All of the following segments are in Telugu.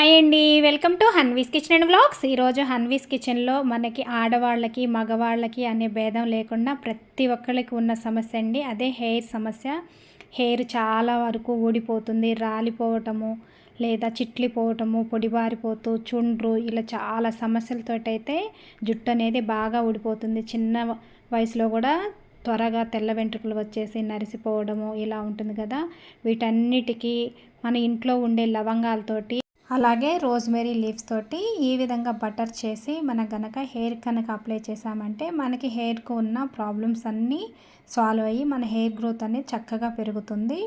హాయ్ అండి. Welcome to Hanvi's kitchen and vlogs. ఈరోజు హన్వీస్ కిచెన్లో మనకి ఆడవాళ్ళకి మగవాళ్ళకి అనే భేదం లేకుండా ప్రతి ఒక్కరికి ఉన్న సమస్య అండి. అదే హెయిర్ సమస్య. హెయిర్ చాలా వరకు ఊడిపోతుంది. రాలిపోవటము లేదా చిట్లిపోవటము పొడిబారిపోతూ చుండ్రు ఇలా చాలా సమస్యలతో అయితే జుట్టు అనేది బాగా ఊడిపోతుంది. చిన్న వయసులో కూడా త్వరగా తెల్ల వెంట్రుకలు వచ్చేసి నరిసిపోవడము ఇలా ఉంటుంది కదా. వీటన్నిటికీ మన ఇంట్లో ఉండే లవంగాలతోటి అలాగే రోజ్మెరీ లీవ్స్ తోటి ఈ విధంగా బటర్ చేసి మన గనక హెయిర్ కనుక అప్లై చేసామంటే మనకి హెయిర్కు ఉన్న ప్రాబ్లమ్స్ అన్నీ సాల్వ్ అయ్యి మన హెయిర్ గ్రోత్ అనేది చక్కగా పెరుగుతుంది.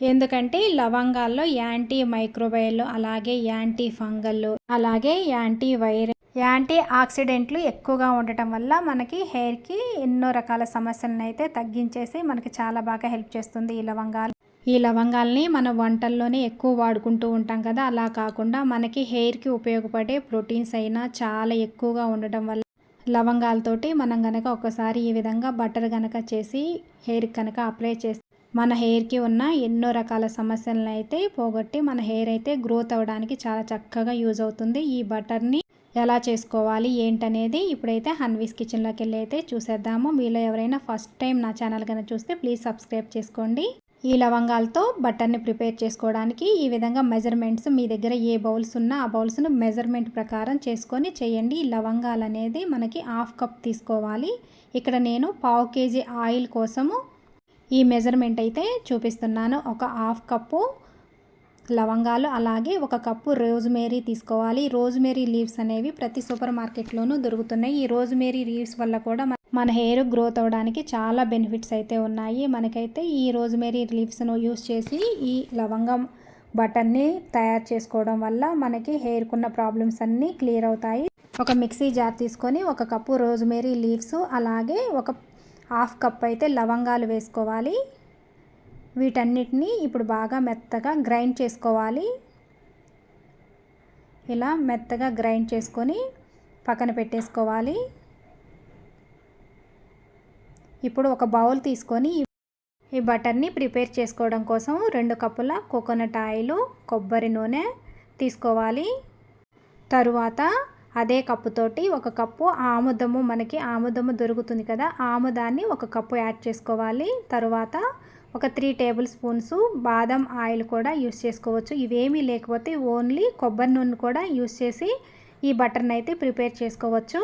ఎందుకంటే లవంగాల్లో యాంటీ మైక్రోబయల్ అలాగే యాంటీ ఫంగల్ అలాగే యాంటీ వైరల్ యాంటీ ఆక్సిడెంట్లు ఎక్కువగా ఉండటం వల్ల మనకి హెయిర్కి ఎన్నో రకాల సమస్యలను అయితే తగ్గించేసి మనకి చాలా బాగా హెల్ప్ చేస్తుంది ఈ లవంగాలు. ఈ లవంగాల్ని మన వంటల్లోనే ఎక్కువ వాడుకుంటూ ఉంటాం కదా అలా కాకుండా మనకి హెయిర్కి ఉపయోగపడే ప్రోటీన్స్ అయినా చాలా ఎక్కువగా ఉండటం వల్ల లవంగాలతోటి మనం కనుక ఒకసారి ఈ విధంగా బటర్ కనుక చేసి హెయిర్ కనుక అప్లై చేస్తే మన హెయిర్కి ఉన్న ఎన్నో రకాల సమస్యలను అయితే పోగొట్టి మన హెయిర్ అయితే గ్రోత్ అవ్వడానికి చాలా చక్కగా యూజ్ అవుతుంది. ఈ బటర్ని ఎలా చేసుకోవాలి ఏంటనేది ఇప్పుడైతే హన్వీస్ కిచెన్లోకి వెళ్ళి అయితే చూసేద్దాము. మీలో ఎవరైనా ఫస్ట్ టైం నా ఛానల్ కనుక చూస్తే ప్లీజ్ సబ్స్క్రైబ్ చేసుకోండి. ఈ లవంగాలతో బటర్ని ప్రిపేర్ చేసుకోవడానికి ఈ విధంగా మెజర్మెంట్స్ మీ దగ్గర ఏ బౌల్స్ ఉన్నా ఆ బౌల్స్ను మెజర్మెంట్ ప్రకారం చేసుకొని చేయండి. ఈ లవంగాలు అనేది మనకి హాఫ్ కప్ తీసుకోవాలి. ఇక్కడ నేను పావు కేజీ ఆయిల్ కోసము ఈ మెజర్మెంట్ అయితే చూపిస్తున్నాను. ఒక హాఫ్ కప్పు లవంగాలు అలాగే ఒక కప్పు రోజ్మేరీ తీసుకోవాలి. రోజ్మేరీ లీవ్స్ అనేవి ప్రతి సూపర్ మార్కెట్లోనూ దొరుకుతున్నాయి. ఈ రోజ్మేరీ లీవ్స్ వల్ల కూడా మన హెయిర్ గ్రోత్ అవ్వడానికి చాలా బెనిఫిట్స్ అయితే ఉన్నాయి. మనకైతే ఈ రోజ్మేరీ లీవ్స్ను యూస్ చేసి ఈ లవంగం బటన్ని తయారు చేసుకోవడం వల్ల మనకి హెయిర్కున్న ప్రాబ్లమ్స్ అన్నీ క్లియర్ అవుతాయి. ఒక మిక్సీ జార్ తీసుకొని ఒక కప్పు రోజ్మేరీ లీవ్స్ అలాగే ఒక హాఫ్ కప్ అయితే లవంగాలు వేసుకోవాలి. వీటన్నిటిని ఇప్పుడు బాగా మెత్తగా గ్రైండ్ చేసుకోవాలి. ఇలా మెత్తగా గ్రైండ్ చేసుకొని పక్కన పెట్టేసుకోవాలి. ఇప్పుడు ఒక బౌల్ తీసుకొని ఈ బటర్ని ప్రిపేర్ చేసుకోవడం కోసం రెండు కప్పుల కోకోనట్ ఆయిల్ కొబ్బరి నూనె తీసుకోవాలి. తరువాత అదే కప్పుతోటి ఒక కప్పు ఆముదము మనకి ఆముదము దొరుకుతుంది కదా ఆముదాన్ని ఒక కప్పు యాడ్ చేసుకోవాలి. తరువాత ఒక త్రీ టేబుల్ స్పూన్స్ బాదం ఆయిల్ కూడా యూస్ చేసుకోవచ్చు. ఇవేమీ లేకపోతే ఓన్లీ కొబ్బరి నూనె కూడా యూస్ చేసి ఈ బటర్ని అయితే ప్రిపేర్ చేసుకోవచ్చు.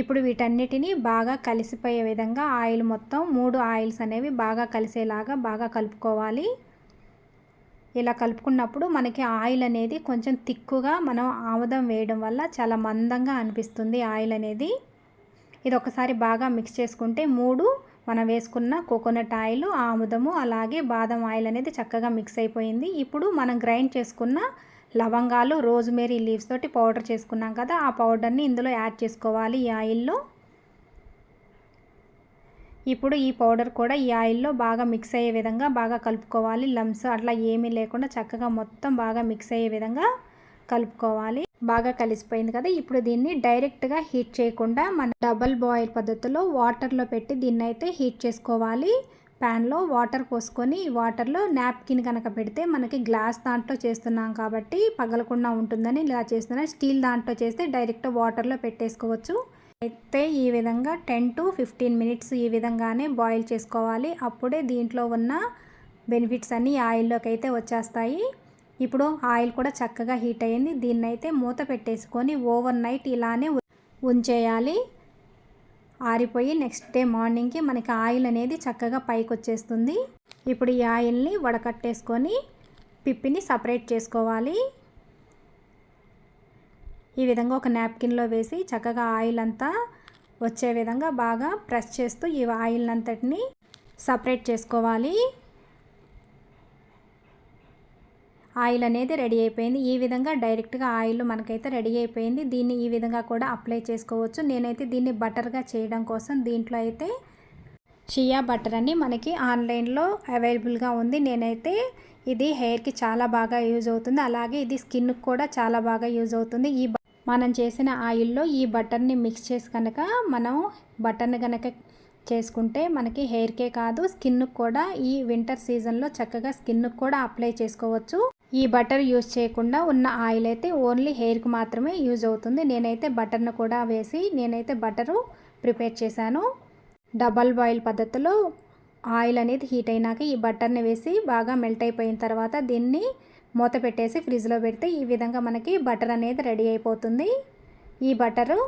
ఇప్పుడు వీటన్నిటిని బాగా కలిసిపోయే విధంగా ఆయిల్ మొత్తం మూడు ఆయిల్స్ అనేవి బాగా కలిసేలాగా బాగా కలుపుకోవాలి. ఇలా కలుపుకున్నప్పుడు మనకి ఆయిల్ అనేది కొంచెం తిక్కుగా మనం ఆముదం వేయడం వల్ల చాలా మందంగా అనిపిస్తుంది ఆయిల్ అనేది. ఇది ఒకసారి బాగా మిక్స్ చేసుకుంటే మూడు మనం వేసుకున్న కోకోనట్ ఆయిల్ ఆముదము అలాగే బాదం ఆయిల్ అనేది చక్కగా మిక్స్ అయిపోయింది. ఇప్పుడు మనం గ్రైండ్ చేసుకున్న లవంగాలు రోజ్మేరీ లీవ్స్ తోటి పౌడర్ చేసుకున్నాం కదా ఆ పౌడర్ని ఇందులో యాడ్ చేసుకోవాలి ఈ ఆయిల్లో. ఇప్పుడు ఈ పౌడర్ కూడా ఈ ఆయిల్లో బాగా మిక్స్ అయ్యే విధంగా బాగా కలుపుకోవాలి. లమ్స్ అట్లా ఏమీ లేకుండా చక్కగా మొత్తం బాగా మిక్స్ అయ్యే విధంగా కలుపుకోవాలి. బాగా కలిసిపోయింది కదా ఇప్పుడు దీన్ని డైరెక్ట్గా హీట్ చేయకుండా మన డబల్ బాయిల్ పద్ధతిలో వాటర్లో పెట్టి దీన్ని అయితే హీట్ చేసుకోవాలి. ప్యాన్లో వాటర్ పోసుకొని వాటర్లో నాప్కిన్ కనుక పెడితే మనకి గ్లాస్ దాంట్లో చేస్తున్నాం కాబట్టి పగలకుండా ఉంటుందని ఇలా చేస్తున్నాం స్టీల్ దాంట్లో చేస్తే డైరెక్ట్ వాటర్లో పెట్టేసుకోవచ్చు. అయితే ఈ విధంగా టెన్ టు ఫిఫ్టీన్ మినిట్స్ ఈ విధంగానే బాయిల్ చేసుకోవాలి. అప్పుడే దీంట్లో ఉన్న బెనిఫిట్స్ అన్నీ ఆయిల్లోకి అయితే వచ్చేస్తాయి. ఇప్పుడు ఆయిల్ కూడా చక్కగా హీట్ అయ్యింది. దీన్నైతే మూత పెట్టేసుకొని ఓవర్ నైట్ ఇలానే ఉంచేయాలి. ఆరిపోయి నెక్స్ట్ డే మార్నింగ్కి మనకి ఆయిల్ అనేది చక్కగా పైకి వచ్చేస్తుంది ఇప్పుడు ఈ ఆయిల్ని వడకట్టేసుకొని పిప్పిని సపరేట్ చేసుకోవాలి. ఈ విధంగా ఒక నాప్కిన్లో వేసి చక్కగా ఆయిల్ అంతా వచ్చే విధంగా బాగా ప్రెస్ చేస్తూ ఈ ఆయిల్ అంతటిని సపరేట్ చేసుకోవాలి. ఆయిల్ అనేది రెడీ అయిపోయింది. ఈ విధంగా డైరెక్ట్గా ఆయిల్ మనకైతే రెడీ అయిపోయింది. దీన్ని ఈ విధంగా కూడా అప్లై చేసుకోవచ్చు. నేనైతే దీన్ని బటర్గా చేయడం కోసం దీంట్లో అయితే చియా బటర్ అని మనకి ఆన్లైన్లో అవైలబుల్గా ఉంది. నేనైతే ఇది హెయిర్కి చాలా బాగా యూజ్ అవుతుంది. అలాగే ఇది స్కిన్కి కూడా చాలా బాగా యూజ్ అవుతుంది. ఈ మనం చేసిన ఆయిల్లో ఈ బటర్ని మిక్స్ చేసి కనుక మనం బటర్ని కనుక చేసుకుంటే మనకి హెయిర్కే కాదు స్కిన్కి కూడా ఈ వింటర్ సీజన్లో చక్కగా స్కిన్కి కూడా అప్లై చేసుకోవచ్చు. ఈ బటర్ యూజ్ చేయకుండా ఉన్న ఆయిల్ అయితే ఓన్లీ హెయిర్కి మాత్రమే యూజ్ అవుతుంది. నేనైతే బటర్ను కూడా వేసి నేనైతే బటరు ప్రిపేర్ చేశాను. డబల్ బాయిల్ పద్ధతిలో ఆయిల్ అనేది హీట్ అయినాక ఈ బటర్ని వేసి బాగా మెల్ట్ అయిపోయిన తర్వాత దీన్ని మూత పెట్టేసి ఫ్రిడ్జ్లో పెడితే ఈ విధంగా మనకి బటర్ అనేది రెడీ అయిపోతుంది. ఈ బటరు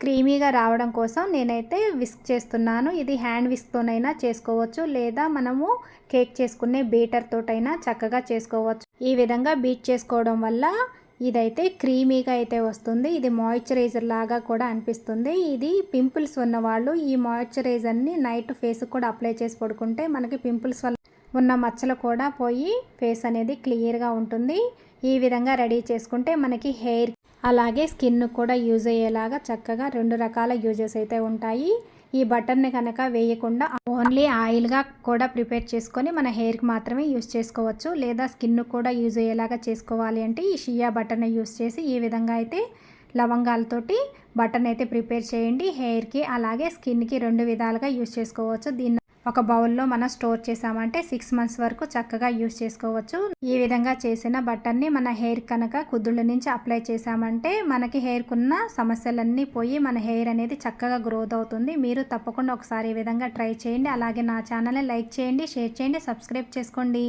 క్రీమీగా రావడం కోసం నేనైతే విస్క్ చేస్తున్నాను. ఇది హ్యాండ్ విస్క్తోనైనా చేసుకోవచ్చు లేదా మనము కేక్ చేసుకునే బీటర్ తోటైనా చక్కగా చేసుకోవచ్చు. ఈ విధంగా బీట్ చేసుకోవడం వల్ల ఇదైతే క్రీమీగా అయితే వస్తుంది. ఇది మాయిశ్చరైజర్ లాగా కూడా అనిపిస్తుంది. ఇది పింపుల్స్ ఉన్నవాళ్ళు ఈ మాయిశ్చరైజర్ని నైట్ ఫేస్ కూడా అప్లై చేసి పడుకుంటే మనకి పింపుల్స్ వల్ల ఉన్న మచ్చలు కూడా పోయి ఫేస్ అనేది క్లియర్గా ఉంటుంది. ఈ విధంగా రెడీ చేసుకుంటే మనకి హెయిర్ అలాగే స్కిన్ కూడా యూజ్ అయ్యేలాగా చక్కగా రెండు రకాల యూజెస్ అయితే ఉంటాయి. ఈ బటర్ని కనుక వేయకుండా ఓన్లీ ఆయిల్గా కూడా ప్రిపేర్ చేసుకొని మన హెయిర్కి మాత్రమే యూజ్ చేసుకోవచ్చు. లేదా స్కిన్ కూడా యూజ్ అయ్యేలాగా చేసుకోవాలి అంటే ఈ షియా బటర్ని యూజ్ చేసి ఈ విధంగా అయితే లవంగాలతోటి బటన్ అయితే ప్రిపేర్ చేయండి. హెయిర్కి అలాగే స్కిన్కి రెండు విధాలుగా యూజ్ చేసుకోవచ్చు. దీన్ని ఒక బౌల్లో మనం స్టోర్ చేసామంటే సిక్స్ మంత్స్ వరకు చక్కగా యూస్ చేసుకోవచ్చు. ఈ విధంగా చేసిన బట్టర్ని మన హెయిర్ కనుక కుదుళ్ళ నుంచి అప్లై చేసామంటే మనకి హెయిర్కున్న సమస్యలన్నీ పోయి మన హెయిర్ అనేది చక్కగా గ్రోత్ అవుతుంది. మీరు తప్పకుండా ఒకసారి ఈ విధంగా ట్రై చేయండి. అలాగే నా ఛానల్ని లైక్ చేయండి షేర్ చేయండి సబ్స్క్రైబ్ చేసుకోండి.